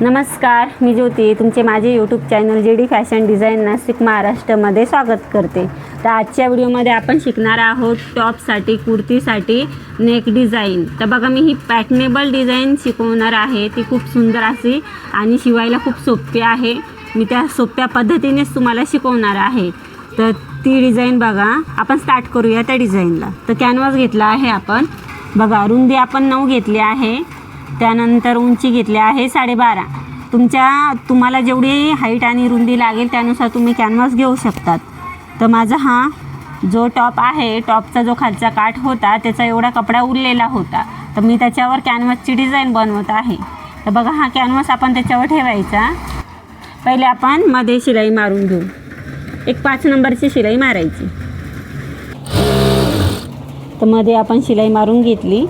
नमस्कार मी ज्योती. तुमचे माझे YouTube channel J D fashion design Nashik महाराष्ट्रामध्ये स्वागत करते. तर आजच्या व्हिडिओमध्ये आपण शिकणार आहोत टॉपसाठी कुर्तीसाठी नेक डिझाईन. तर बघा मी ही पॅटनेबल डिझाईन शिकवणार आहे. ती खूप सुंदर अशी आणि शिवायला खूप सोपी आहे. मी त्या सोप्या पद्धतीनेच तुम्हाला शिकवणार आहे. तर ती डिझाईन बघा आपण स्टार्ट करूया त्या डिझाईनला. तर कॅनव्हास घेतला आहे आपण. बघा रुंदी आपण नऊ घेतली आहे. त्यानंतर उंची घेतली आहे साडेबारा. तुमच्या तुम्हाला जेवढी हाईट आणि रुंदी लागेल त्यानुसार तुम्ही कॅनव्हास घेऊ शकतात. तर माझा हा जो टॉप आहे टॉपचा जो खालचा काठ होता त्याचा एवढा कपडा उरलेला होता. तर मी त्याच्यावर कॅनव्हासची डिझाईन बनवत आहे. तर बघा हा कॅनव्हास आपण त्याच्यावर ठेवायचा. पहिले आपण मध्ये शिलाई मारून घेऊ. एक पाच नंबरची शिलाई मारायची. तर मध्ये आपण शिलाई मारून घेतली.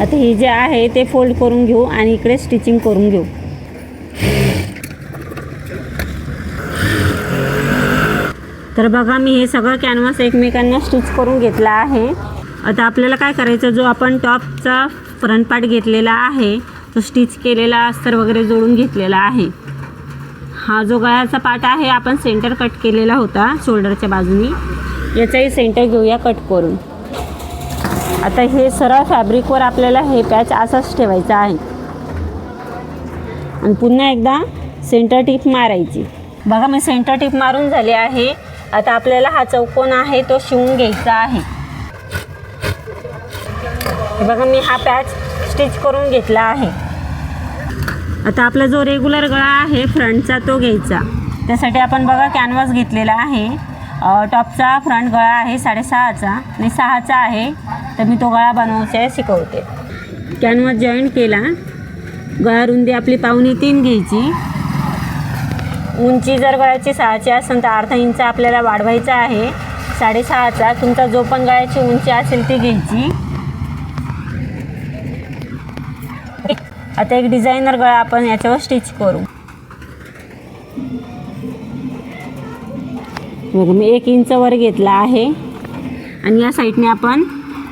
आता हे जे आहे ते फोल्ड करून घेऊ आणि इकडे स्टिचिंग करून घेऊ. तर बघा मी हे सगळं कॅनव्हास एकमेकांना स्टिच करून घेतला आहे. आता आपल्याला काय करायचं जो आपण टॉपचा फ्रंट पार्ट घेतलेला आहे तो स्टिच केलेला अस्तर वगैरे जोडून घेतलेला आहे. हा जो गळ्याचा पार्ट आहे आपण सेंटर कट केलेला होता शोल्डरच्या बाजूनी. याचाही सेंटर घेऊया कट करून. आता हे सरळ फॅब्रिकवर आपल्याला हे पॅच असाच ठेवायचा आहे. आणि पुन्हा एकदा सेंटर टिप मारायची. बघा मी सेंटर टिप मारून झाली आहे. आता आपल्याला हा चौकोन आहे तो शिवून घ्यायचा आहे. बघा मी हा पॅच स्टिच करून घेतला आहे. आता आपला जो रेग्युलर गळा आहे फ्रंटचा तो घ्यायचा. त्यासाठी आपण बघा कॅनव्हास घेतलेला आहे. टॉपचा फ्रंट गळा आहे साडेसहाचा आणि सहाचा आहे. तर मी तो गळा बनवायचा शिकवते. कॅनव्हास जॉईन केला. गळा रुंदी आपली पाहुणी तीन घ्यायची. उंची जर गळ्याची सहाची असेल तर अर्धा इंच आपल्याला वाढवायचा आहे. साडेसहाचा तुमचा जो पण गळ्याची उंची असेल ती घ्यायची. आता एक डिझायनर गळा आपण याच्यावर स्टिच करू. बघा मी एक इंच वर घेतला आहे. आणि या साईडने आपण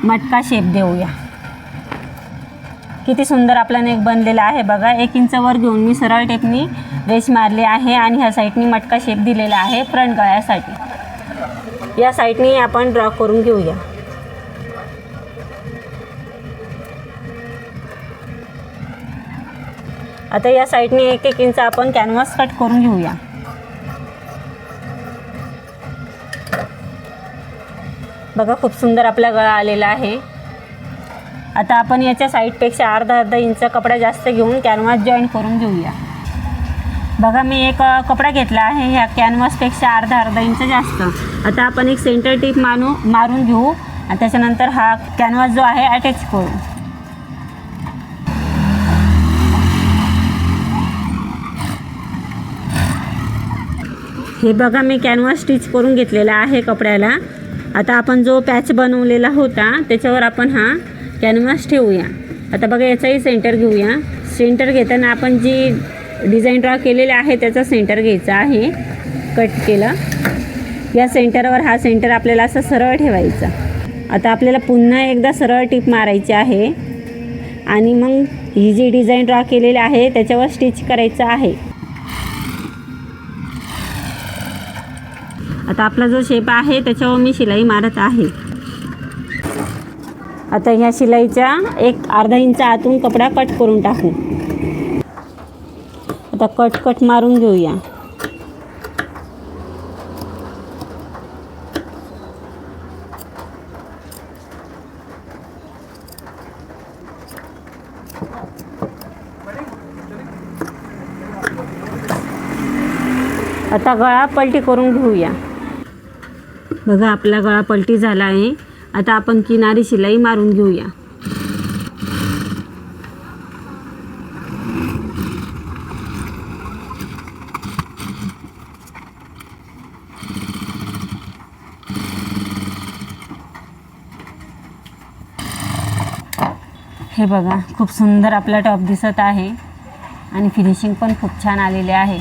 मटका शेप देऊया. किती सुंदर आपला नेक बनलेला आहे बघा. एक इंच वर घेऊन मी सरळ टेपनी रेश मारली आहे आणि ह्या साईडनी मटका शेप दिलेला आहे फ्रंट गळ्यासाठी. या साईडनी आपण ड्रॉ करून घेऊया. आता या साईडने एक एक इंच आपण कॅनव्हास कट करून घेऊया. बघा खूप सुंदर आपला गळा आलेला आहे. आता आपण याच्या साईडपेक्षा अर्धा अर्धा इंच कपडा जास्त घेऊन कॅनव्हास जॉईन करून घेऊया. बघा मी एक कपडा घेतला आहे ह्या कॅनव्हासपेक्षा अर्धा अर्धा इंच जास्त. आता आपण एक सेंटर टिप मानू मारून घेऊ. आणि त्याच्यानंतर हा कॅनव्हास जो आहे अटॅच करू. हे बघा मी कॅनव्हास स्टिच करून घेतलेला आहे कपड्याला. आता आपण जो पॅच बनवलेला होता त्याच्यावर आपण हा कॅनव्हास ठेवूया. आता बघा याचाही सेंटर घेऊया. सेंटर घेताना आपण जी डिझाईन ड्रॉ केलेली आहे त्याचा सेंटर घ्यायचा आहे. कट केलं. या सेंटरवर हा सेंटर आपल्याला असं सरळ ठेवायचा. आता आपल्याला पुन्हा एकदा सरळ टिप मारायची आहे. आणि मग ही जी डिझाईन ड्रॉ केलेली आहे त्याच्यावर स्टिच करायचं आहे. आता आपला जो शेप आहे त्याच्यावर मी शिलाई मारत आहे. आता ह्या शिलाईच्या एक अर्धा इंच आतून कपडा कट करून टाकू. आता कट कट मारून घेऊया. आता गळा पलटी करून घेऊया. बघा आपला गळा पलटी झाला आहे. आता आपण किनारी शिलाई मारून घेऊया. हे बघा खूप सुंदर आपला टॉप दिसत आहे आणि फिनिशिंग पण खूप छान आलेले आहे.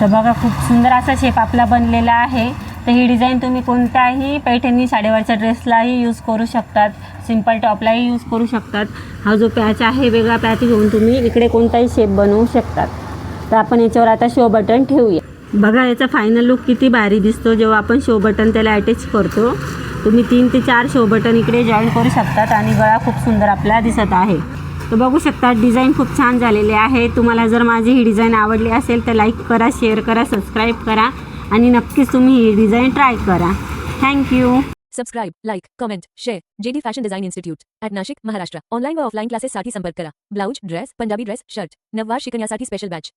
तर बघा खूप सुंदर असा शेप आपला बनलेला आहे. तर ही डिझाईन तुम्ही कोणत्याही पैठणी साडेवारच्या ड्रेसलाही यूज करू शकतात. सिंपल टॉपलाही यूज करू शकतात. हा जो पॅच आहे वेगळा पॅच घेऊन तुम्ही इकडे कोणताही शेप बनवू शकतात. तर आपण याच्यावर आता शो बटन ठेवूया. बघा याचा फायनल लुक किती भारी दिसतो. जेव्हा आपण शो बटन त्याला अटॅच करतो तुम्ही तीन ते चार शो बटन इकडे जॉईन करू शकतात आणि गळा खूप सुंदर आपल्याला दिसत आहे. तर बघू शकता डिझाईन खूप छान झालेले आहे. तुम्हाला जर माझी ही डिझाईन आवडली असेल तर लाईक करा शेअर करा सबस्क्राईब करा. आणि नक्कीच तुम्ही ही डिझाईन ट्राय करा. Thank you subscribe like comment share JD fashion design institute at Nashik Maharashtra online व ऑफलाईन क्लासेससाठी संपर्क करा. Blouse dress Punjabi dress shirt नववार शिकण्यासाठी स्पेशल बॅच